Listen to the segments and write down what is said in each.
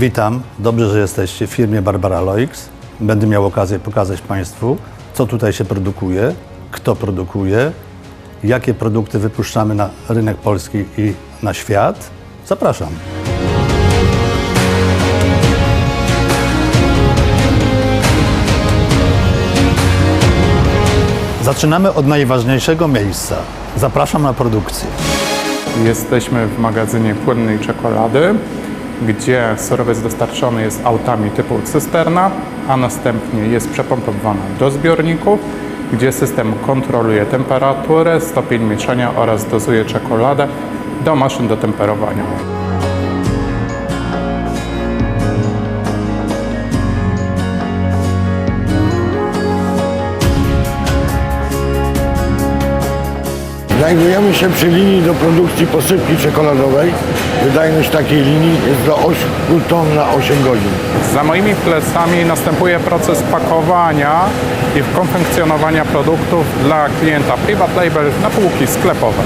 Witam, dobrze, że jesteście w firmie Barbara Loix. Będę miał okazję pokazać Państwu, co tutaj się produkuje, kto produkuje, jakie produkty wypuszczamy na rynek polski i na świat. Zapraszam. Zaczynamy od najważniejszego miejsca. Zapraszam na produkcję. Jesteśmy w magazynie płynnej czekolady, gdzie surowiec dostarczony jest autami typu cysterna, a następnie jest przepompowany do zbiorników, gdzie system kontroluje temperaturę, stopień mieszania oraz dozuje czekoladę do maszyn do temperowania. Znajdujemy się przy linii do produkcji posypki czekoladowej. Wydajność takiej linii jest do 8 ton na 8 godzin. Za moimi plecami następuje proces pakowania i konfekcjonowania produktów dla klienta private label na półki sklepowe.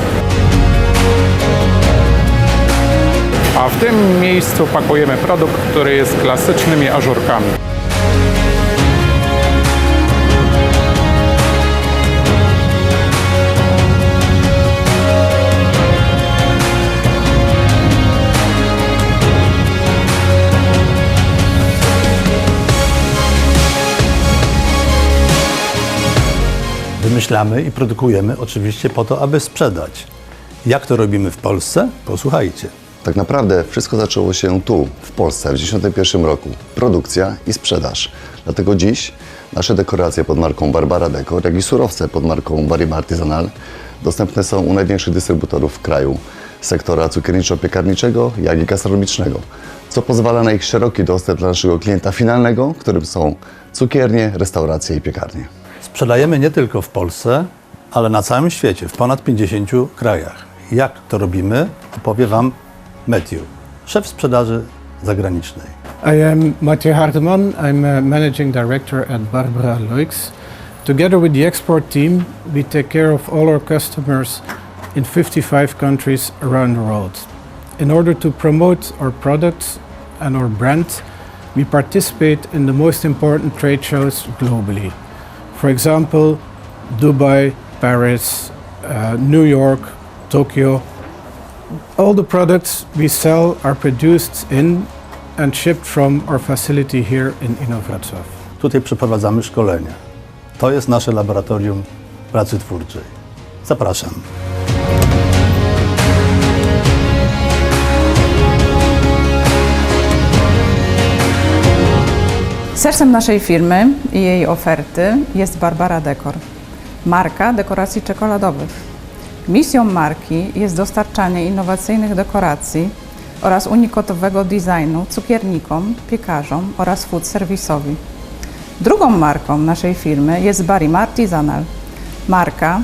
A w tym miejscu pakujemy produkt, który jest klasycznymi ażurkami. Wymyślamy i produkujemy oczywiście po to, aby sprzedać. Jak to robimy w Polsce? Posłuchajcie. Tak naprawdę wszystko zaczęło się tu, w Polsce, w 1991 roku. Produkcja i sprzedaż. Dlatego dziś nasze dekoracje pod marką Barbara Decor, jak i surowce pod marką Barry Artisanal dostępne są u największych dystrybutorów w kraju sektora cukierniczo-piekarniczego, jak i gastronomicznego, co pozwala na ich szeroki dostęp dla naszego klienta finalnego, którym są cukiernie, restauracje i piekarnie. Sprzedajemy nie tylko w Polsce, ale na całym świecie, w ponad 50 krajach. Jak to robimy, opowie Wam Matthew, szef sprzedaży zagranicznej. I am Mathieu Hardeman. I'm a managing director at Barbara Loix. Together with the export team, we take care of all our customers in 55 countries around the world. In order to promote our products and our brand, we participate in the most important trade shows globally. For example, Dubai, Paris, uh, New York, Tokyo. All the products we sell are produced in and shipped from our facility here in Inowrocław. Tutaj przeprowadzamy szkolenia. To jest nasze laboratorium pracy twórczej. Zapraszam. Sercem naszej firmy i jej oferty jest Barbara Decor, marka dekoracji czekoladowych. Misją marki jest dostarczanie innowacyjnych dekoracji oraz unikatowego designu cukiernikom, piekarzom oraz food serwisowi. Drugą marką naszej firmy jest Barry Artisanal, marka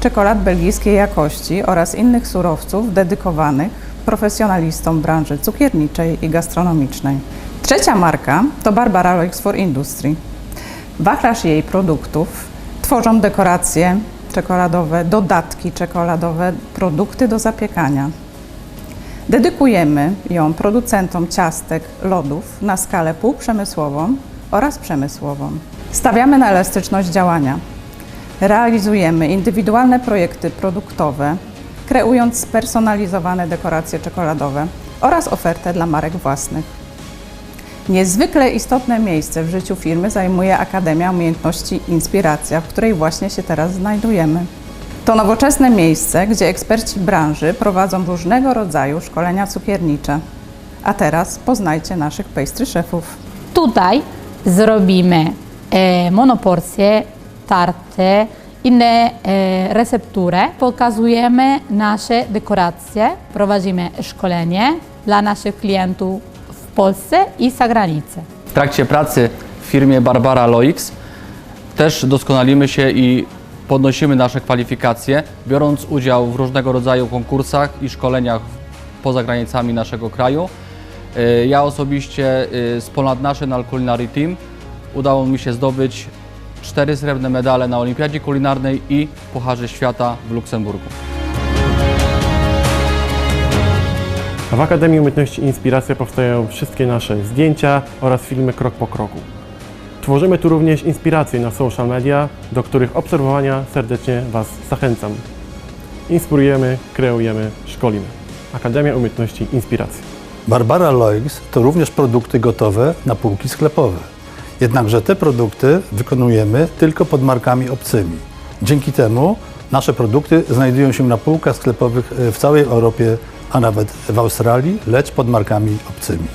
czekolad belgijskiej jakości oraz innych surowców dedykowanych profesjonalistom branży cukierniczej i gastronomicznej. Trzecia marka to Barbara Loix for Industry. Wachlarz jej produktów tworzą dekoracje czekoladowe, dodatki czekoladowe, produkty do zapiekania. Dedykujemy ją producentom ciastek, lodów na skalę półprzemysłową oraz przemysłową. Stawiamy na elastyczność działania. Realizujemy indywidualne projekty produktowe, kreując spersonalizowane dekoracje czekoladowe oraz ofertę dla marek własnych. Niezwykle istotne miejsce w życiu firmy zajmuje Akademia Umiejętności Inspiracja, w której właśnie się teraz znajdujemy. To nowoczesne miejsce, gdzie eksperci branży prowadzą różnego rodzaju szkolenia cukiernicze. A teraz poznajcie naszych pastry szefów. Tutaj zrobimy e, monoporcje, tarty, inne e, receptury. Pokazujemy nasze dekoracje, prowadzimy szkolenie dla naszych klientów Polsce i za granicą. W trakcie pracy w firmie Barbara Loix też doskonalimy się i podnosimy nasze kwalifikacje, biorąc udział w różnego rodzaju konkursach i szkoleniach poza granicami naszego kraju. Y, Ja osobiście y, z Ponad National Culinary Team udało mi się zdobyć cztery srebrne medale na Olimpiadzie Kulinarnej i Pucharze Świata w Luksemburgu. W Akademii Umiejętności i Inspiracja powstają wszystkie nasze zdjęcia oraz filmy krok po kroku. Tworzymy tu również inspiracje na social media, do których obserwowania serdecznie Was zachęcam. Inspirujemy, kreujemy, szkolimy. Akademia Umiejętności i Inspiracji. Barbara Loix to również produkty gotowe na półki sklepowe. Jednakże te produkty wykonujemy tylko pod markami obcymi. Dzięki temu nasze produkty znajdują się na półkach sklepowych e, w całej Europie, a nawet w Australii, lecz pod markami obcymi.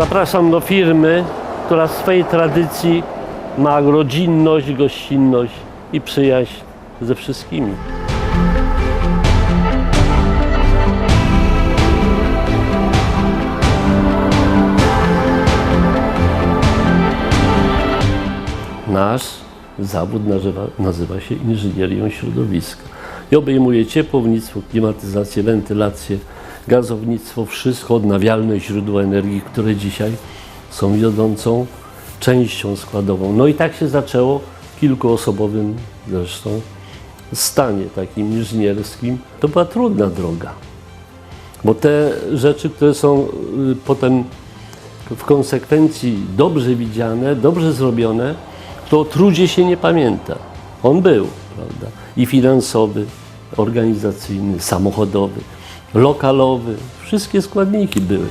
Zapraszam do firmy, która w swojej tradycji ma rodzinność, gościnność i przyjaźń ze wszystkimi. Nasz zawód nazywa, nazywa się inżynierią środowiska i obejmuje ciepłownictwo, klimatyzację, wentylację, gazownictwo, wszystko odnawialne źródła energii, które dzisiaj są wiodącą częścią składową. No i tak się zaczęło kilkuosobowym zresztą stanie takim inżynierskim. To była trudna droga, bo te rzeczy, które są y, potem w konsekwencji dobrze widziane, dobrze zrobione, to o trudzie się nie pamięta. On był, prawda? I finansowy, organizacyjny, samochodowy, lokalowy. Wszystkie składniki były.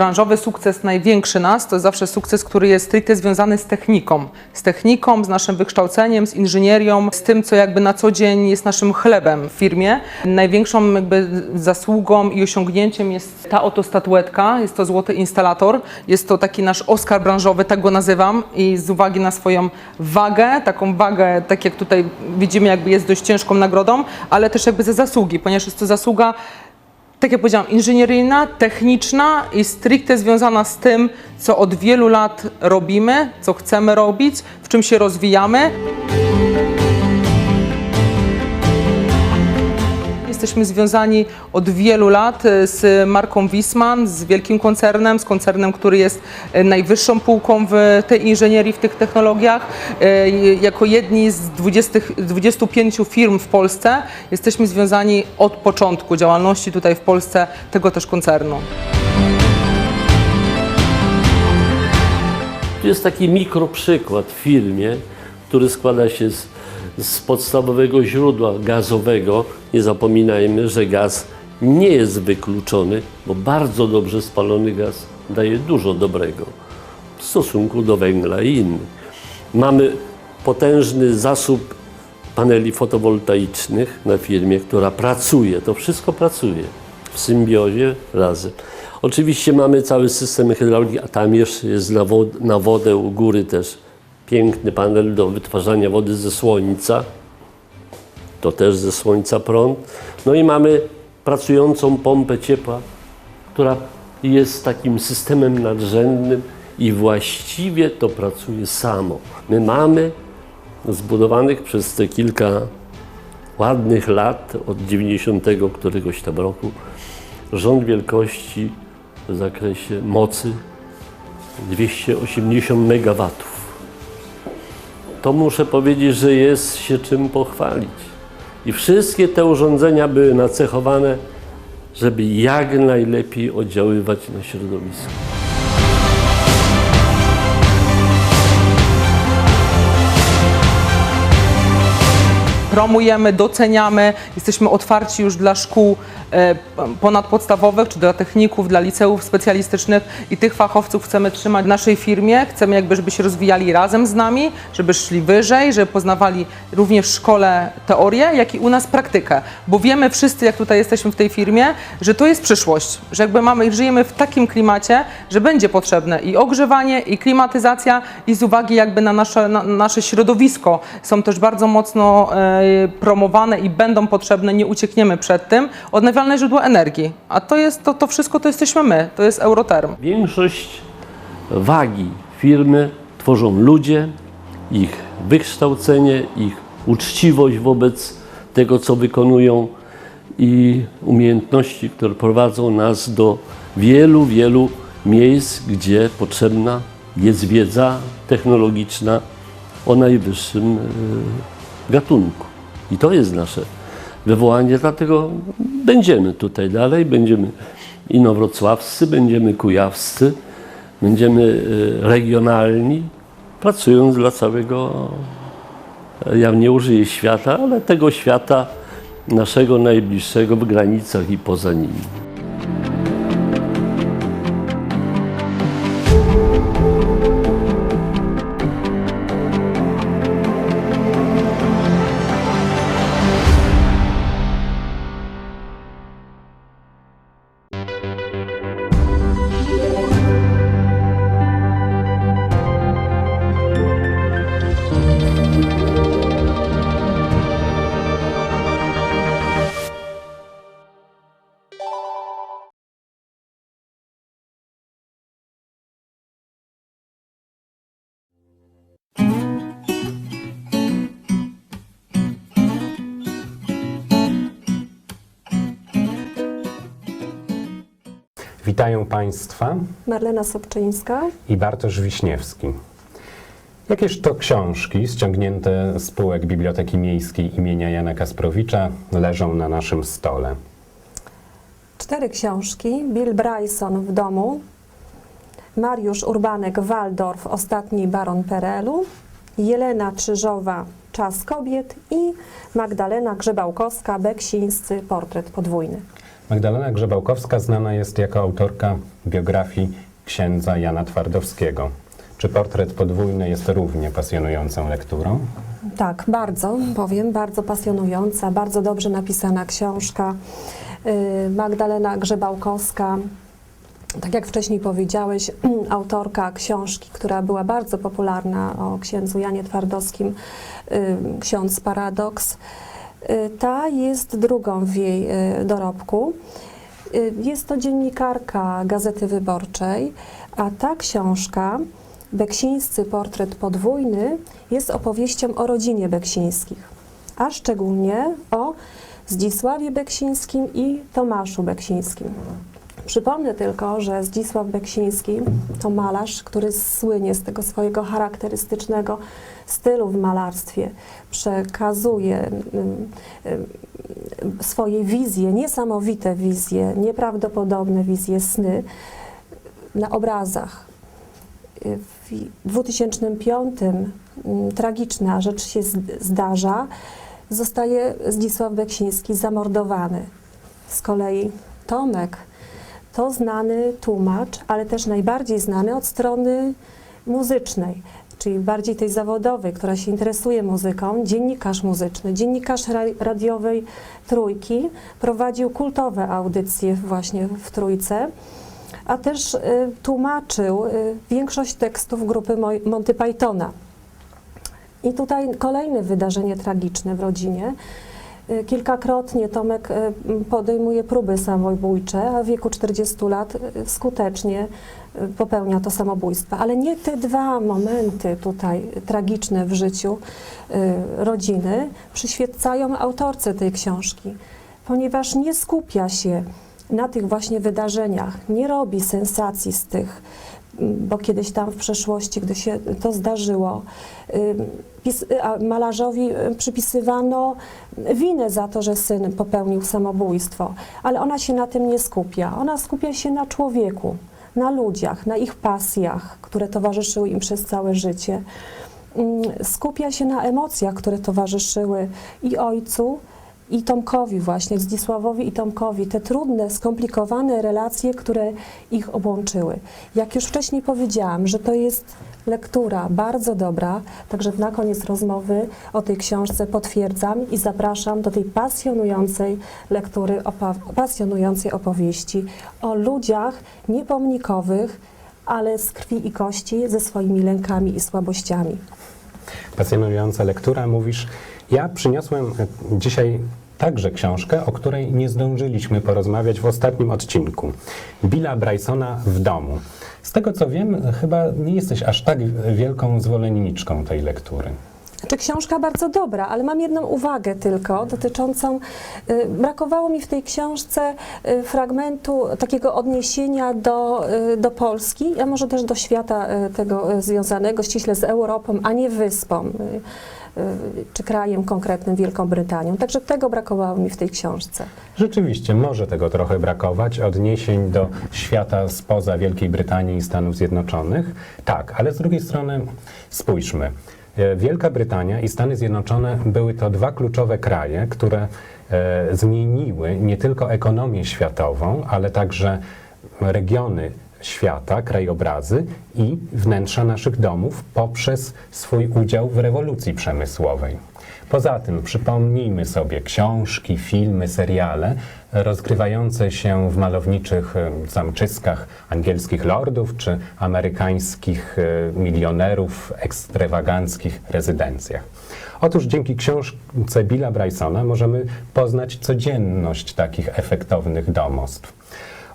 Branżowy sukces największy nas to jest zawsze sukces, który jest stricte związany z techniką. Z techniką, z naszym wykształceniem, z inżynierią, z tym, co jakby na co dzień jest naszym chlebem w firmie. Największą jakby zasługą i osiągnięciem jest ta oto statuetka, jest to złoty instalator. Jest to taki nasz Oscar branżowy, tak go nazywam i z uwagi na swoją wagę, taką wagę, tak jak tutaj widzimy, jakby jest dość ciężką nagrodą, ale też jakby za zasługi, ponieważ jest to zasługa tak jak powiedziałam, inżynieryjna, techniczna i stricte związana z tym, co od wielu lat robimy, co chcemy robić, w czym się rozwijamy. Jesteśmy związani od wielu lat e, z marką Wisman, z wielkim koncernem, z koncernem, który jest e, najwyższą półką w tej inżynierii, w tych technologiach. E, Jako jedni z 20, 25 firm w Polsce jesteśmy związani od początku działalności tutaj w Polsce tego też koncernu. Tu jest taki mikroprzykład w firmie, który składa się z, z podstawowego źródła gazowego. Nie zapominajmy, że gaz nie jest wykluczony, bo bardzo dobrze spalony gaz daje dużo dobrego w stosunku do węgla i innych. Mamy potężny zasób paneli fotowoltaicznych na firmie, która pracuje. To wszystko pracuje w symbiozie razem. Oczywiście mamy cały system hydrauliki, a tam jeszcze jest na, wod- na wodę u góry też piękny panel do wytwarzania wody ze słońca. To też ze słońca prąd. No i mamy pracującą pompę ciepła, która jest takim systemem nadrzędnym i właściwie to pracuje samo. My mamy zbudowanych przez te kilka ładnych lat, od 90 któregoś tam roku, rząd wielkości w zakresie mocy 280 MW. To muszę powiedzieć, że jest się czym pochwalić. I wszystkie te urządzenia były nacechowane, żeby jak najlepiej oddziaływać na środowisko. promujemy, doceniamy, jesteśmy otwarci już dla szkół ponadpodstawowych, czy dla techników, dla liceów specjalistycznych i tych fachowców chcemy trzymać w naszej firmie. Chcemy jakby, żeby się rozwijali razem z nami, żeby szli wyżej, żeby poznawali również w szkole teorię, jak i u nas praktykę. Bo wiemy wszyscy, jak tutaj jesteśmy w tej firmie, że to jest przyszłość, że jakby mamy, żyjemy w takim klimacie, że będzie potrzebne i ogrzewanie, i klimatyzacja, i z uwagi jakby na nasze, na nasze środowisko są też bardzo mocno e, promowane i będą potrzebne, nie uciekniemy przed tym, odnawialne źródła energii. A to jest, to, to wszystko to jesteśmy my, to jest Euroterm. Większość wagi firmy tworzą ludzie, ich wykształcenie, ich uczciwość wobec tego, co wykonują i umiejętności, które prowadzą nas do wielu, wielu miejsc, gdzie potrzebna jest wiedza technologiczna o najwyższym e, gatunku. I to jest nasze wywołanie, dlatego będziemy tutaj dalej, będziemy inowrocławscy, będziemy kujawscy, będziemy e, regionalni, pracując dla całego, e, ja nie użyję świata, ale tego świata naszego najbliższego w granicach i poza nimi. Witają Państwa Marlena Sobczyńska. i Bartosz Wiśniewski. Jakież to książki ściągnięte z półek Biblioteki Miejskiej imienia Jana Kasprowicza leżą na naszym stole? Cztery książki. Bill Bryson w domu. Mariusz Urbanek Waldorf, ostatni baron Perelu. Jelena Krzyżowa, Czas kobiet i Magdalena Grzebałkowska, Beksińscy, portret podwójny. Magdalena Grzebałkowska znana jest jako autorka biografii księdza Jana Twardowskiego. Czy portret podwójny jest równie pasjonującą lekturą? Tak, bardzo, powiem, bardzo pasjonująca, bardzo dobrze napisana książka. Y, Magdalena Grzebałkowska, tak jak wcześniej powiedziałeś, autorka książki, która była bardzo popularna o księdzu Janie Twardowskim, y, Ksiądz Paradoks. Y, Ta jest drugą w jej y, dorobku. Y, Jest to dziennikarka Gazety Wyborczej, a ta książka, Beksińscy portret podwójny, jest opowieścią o rodzinie Beksińskich, a szczególnie o Zdzisławie Beksińskim i Tomaszu Beksińskim. Przypomnę tylko, że Zdzisław Beksiński to malarz, który słynie z tego swojego charakterystycznego stylu w malarstwie. Przekazuje ym, ym, swoje wizje, niesamowite wizje, nieprawdopodobne wizje, sny na obrazach. W 2005 mm, tragiczna rzecz się zdarza. Zostaje Zdzisław Beksiński zamordowany. Z kolei Tomek to znany tłumacz, ale też najbardziej znany od strony muzycznej, czyli bardziej tej zawodowej, która się interesuje muzyką, dziennikarz muzyczny, dziennikarz ra- radiowej Trójki, prowadził kultowe audycje właśnie w Trójce, a też y, tłumaczył y, większość tekstów grupy Mo- Monty Pythona. I tutaj kolejne wydarzenie tragiczne w rodzinie. Y, Kilkakrotnie Tomek y, podejmuje próby samobójcze, a w wieku 40 lat y, skutecznie popełnia to samobójstwo. Ale nie te dwa momenty tutaj tragiczne w życiu rodziny przyświecają autorce tej książki, ponieważ nie skupia się na tych właśnie wydarzeniach, nie robi sensacji z tych, bo kiedyś tam w przeszłości, gdy się to zdarzyło, a malarzowi y, przypisywano winę za to, że syn popełnił samobójstwo, ale ona się na tym nie skupia. Ona skupia się na człowieku, na ludziach, na ich pasjach, które towarzyszyły im przez całe życie. Ym, Skupia się na emocjach, które towarzyszyły i ojcu, i Tomkowi właśnie, Zdzisławowi i Tomkowi, te trudne, skomplikowane relacje, które ich obłączyły. Jak już wcześniej powiedziałam, że to jest lektura bardzo dobra, także na koniec rozmowy o tej książce potwierdzam i zapraszam do tej pasjonującej lektury, pasjonującej opowieści o ludziach niepomnikowych, ale z krwi i kości, ze swoimi lękami i słabościami. Pasjonująca lektura, mówisz. Ja przyniosłem e, dzisiaj także książkę, o której nie zdążyliśmy porozmawiać w ostatnim odcinku. Billa Brysona w domu. Z tego co wiem, chyba nie jesteś aż tak wielką zwolenniczką tej lektury. Czy książka bardzo dobra, ale mam jedną uwagę tylko dotyczącą. Y, brakowało mi w tej książce y, fragmentu takiego odniesienia do, y, do Polski, a może też do świata tego związanego ściśle z Europą, a nie wyspą. Czy krajem konkretnym, Wielką Brytanią. Także tego brakowało mi w tej książce. Rzeczywiście, może tego trochę brakować, odniesień do świata spoza Wielkiej Brytanii i Stanów Zjednoczonych. Tak, ale z drugiej strony spójrzmy. E, Wielka Brytania i Stany Zjednoczone były to dwa kluczowe kraje, które e, zmieniły nie tylko ekonomię światową, ale także regiony świata, krajobrazy i wnętrza naszych domów poprzez swój udział w rewolucji przemysłowej. Poza tym przypomnijmy sobie książki, filmy, seriale rozgrywające się w malowniczych e, zamczyskach angielskich lordów czy amerykańskich e, milionerów ekstrawaganckich rezydencjach. Otóż dzięki książce Billa Brysona możemy poznać codzienność takich efektownych domostw.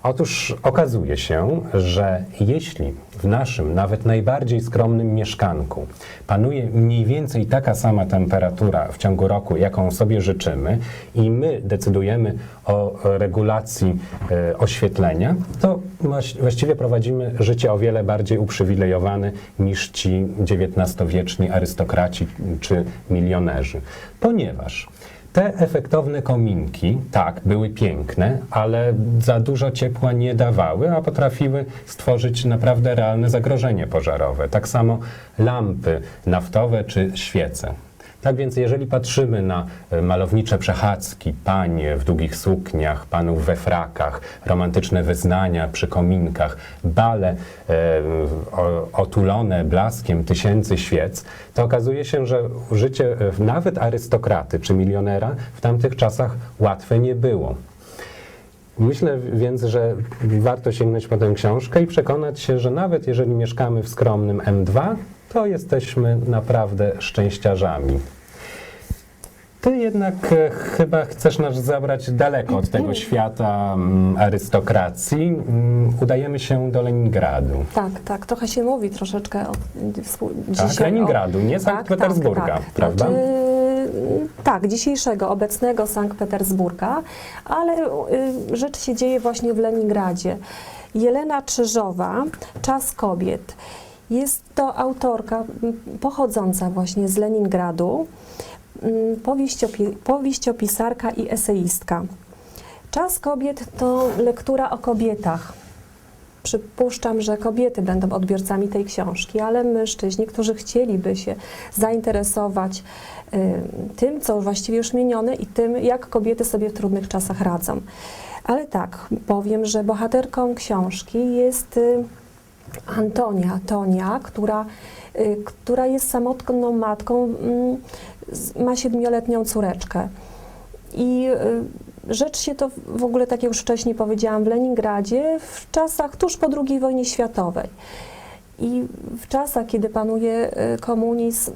Otóż okazuje się, że jeśli w naszym, nawet najbardziej skromnym mieszkanku panuje mniej więcej taka sama temperatura w ciągu roku, jaką sobie życzymy, i my decydujemy o regulacji e, oświetlenia, to właś- właściwie prowadzimy życie o wiele bardziej uprzywilejowane niż ci XIX-wieczni arystokraci czy milionerzy. Ponieważ te efektowne kominki, tak, były piękne, ale za dużo ciepła nie dawały, a potrafiły stworzyć naprawdę realne zagrożenie pożarowe. Tak samo lampy naftowe czy świece. Tak więc, jeżeli patrzymy na e, malownicze przechadzki, panie w długich sukniach, panów we frakach, romantyczne wyznania przy kominkach, bale e, otulone blaskiem tysięcy świec, to okazuje się, że życie e, nawet arystokraty czy milionera w tamtych czasach łatwe nie było. Myślę więc, że warto sięgnąć po tę książkę i przekonać się, że nawet jeżeli mieszkamy w skromnym M2, to jesteśmy naprawdę szczęściarzami. Ty jednak e, chyba chcesz nas zabrać daleko od tego świata mm, arystokracji. Mm, Udajemy się do Leningradu. Tak, tak, trochę się mówi troszeczkę o Tak. Leningradu, nie Tak, Sankt Petersburga, tak, tak. prawda? Znaczy, tak, dzisiejszego, obecnego Sankt Petersburga, ale y, rzecz się dzieje właśnie w Leningradzie. Jelena Krzyżowa, Czas kobiet. Jest to autorka pochodząca właśnie z Leningradu, powieściopisarka i eseistka. Czas kobiet to lektura o kobietach. Przypuszczam, że kobiety będą odbiorcami tej książki, ale mężczyźni, którzy chcieliby się zainteresować y, tym, co właściwie już mienione i tym, jak kobiety sobie w trudnych czasach radzą. Ale tak, powiem, że bohaterką książki jest y, Antonia, Tonia, która, y, która jest samotną matką, mm, ma siedmioletnią córeczkę. I y, rzecz się to w ogóle, tak jak już wcześniej powiedziałam, w Leningradzie w czasach tuż po II wojnie światowej. I w czasach, kiedy panuje y, komunizm,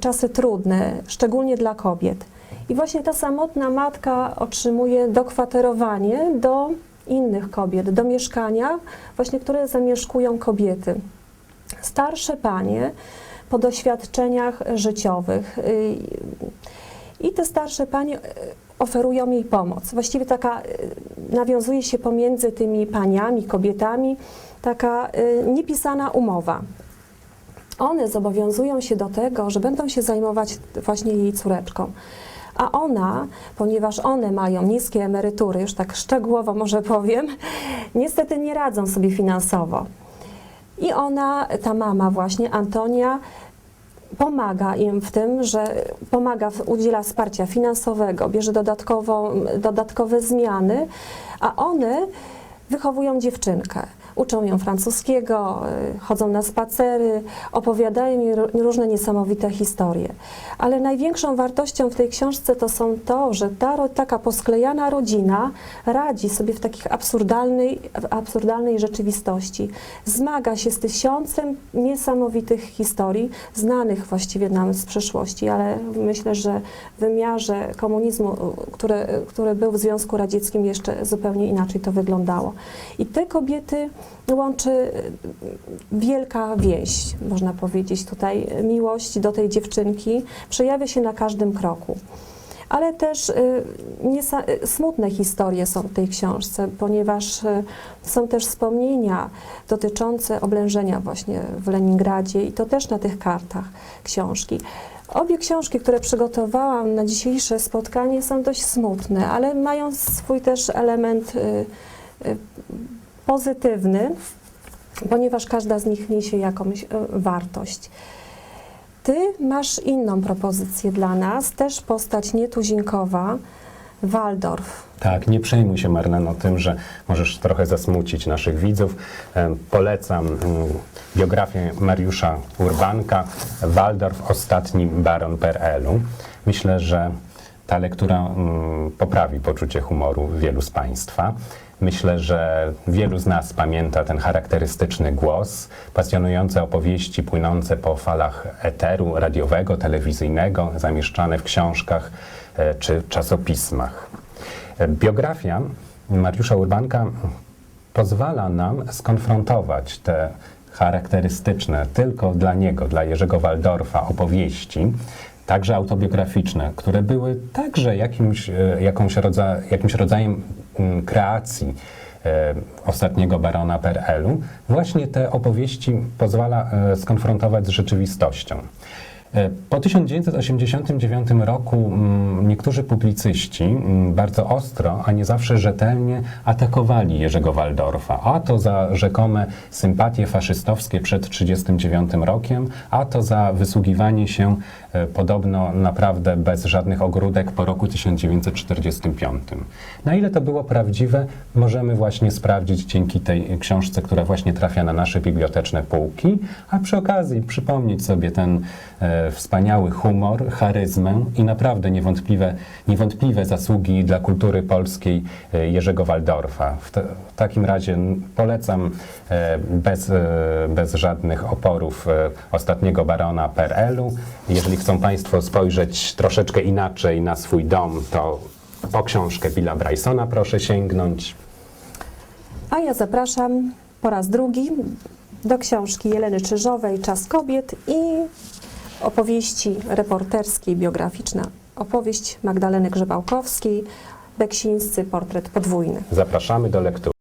czasy trudne, szczególnie dla kobiet. I właśnie ta samotna matka otrzymuje dokwaterowanie do innych kobiet, do mieszkania, właśnie które zamieszkują kobiety. Starsze panie po doświadczeniach życiowych. y, I te starsze panie y, oferują jej pomoc. Właściwie taka y, nawiązuje się pomiędzy tymi paniami, kobietami, taka niepisana umowa. One zobowiązują się do tego, że będą się zajmować właśnie jej córeczką. A ona, ponieważ one mają niskie emerytury, już tak szczegółowo może powiem, niestety nie radzą sobie finansowo. I ona, ta mama właśnie, Antonia, pomaga im w tym, że pomaga, udziela wsparcia finansowego, bierze dodatkowo, dodatkowe zmiany, a one wychowują dziewczynkę. Uczą ją francuskiego, y, chodzą na spacery, opowiadają jej ró- różne niesamowite historie. Ale największą wartością w tej książce to są to, że ta taka posklejana rodzina radzi sobie w takich absurdalnej, absurdalnej rzeczywistości. Zmaga się z tysiącem niesamowitych historii, znanych właściwie nam z przeszłości, ale myślę, że w wymiarze komunizmu, który, który był w Związku Radzieckim, jeszcze zupełnie inaczej to wyglądało. I te kobiety łączy y, wielka więź, można powiedzieć tutaj. Miłość do tej dziewczynki przejawia się na każdym kroku. Ale też y, y, smutne historie są w tej książce, ponieważ są też wspomnienia dotyczące oblężenia właśnie w Leningradzie i to też na tych kartach książki. Obie książki, które przygotowałam na dzisiejsze spotkanie są dość smutne, ale mają swój też element pozytywny, ponieważ każda z nich niesie jakąś y, wartość. Ty masz inną propozycję dla nas, też postać nietuzinkowa, Waldorf. Tak, nie przejmuj się Marleno tym, że możesz trochę zasmucić naszych widzów. Em, Polecam mm, biografię Mariusza Urbanka, Waldorf, ostatni baron PRL-u. Myślę, że ta lektura mm, poprawi poczucie humoru wielu z Państwa. Myślę, że wielu z nas pamięta ten charakterystyczny głos, pasjonujące opowieści płynące po falach eteru radiowego, telewizyjnego, zamieszczane w książkach e, czy czasopismach. E, Biografia Mariusza Urbanka pozwala nam skonfrontować te charakterystyczne tylko dla niego, dla Jerzego Waldorfa opowieści, także autobiograficzne, które były także jakimś, e, jakąś rodza, jakimś rodzajem kreacji e, ostatniego barona PRL-u, właśnie te opowieści pozwala e, skonfrontować z rzeczywistością. E, Po 1989 roku mm, niektórzy publicyści mm, bardzo ostro, a nie zawsze rzetelnie atakowali Jerzego Waldorfa, a to za rzekome sympatie faszystowskie przed 1939 rokiem, a to za wysługiwanie się e, podobno naprawdę bez żadnych ogródek po roku 1945. Na ile to było prawdziwe, możemy właśnie sprawdzić dzięki tej książce, która właśnie trafia na nasze biblioteczne półki, a przy okazji przypomnieć sobie ten wspaniały humor, charyzmę i naprawdę niewątpliwe, niewątpliwe zasługi dla kultury polskiej e, Jerzego Waldorfa. W, te, w takim razie polecam e, bez, e, bez żadnych oporów e, ostatniego barona PRL-u. Jeżeli chcą Państwo spojrzeć troszeczkę inaczej na swój dom, to po książkę Billa Brysona proszę sięgnąć. A ja zapraszam po raz drugi do książki Jeleny Czyżowej Czas kobiet i opowieści reporterskiej, biograficzna opowieść Magdaleny Grzebałkowskiej Beksińscy, portret podwójny. Zapraszamy do lektury.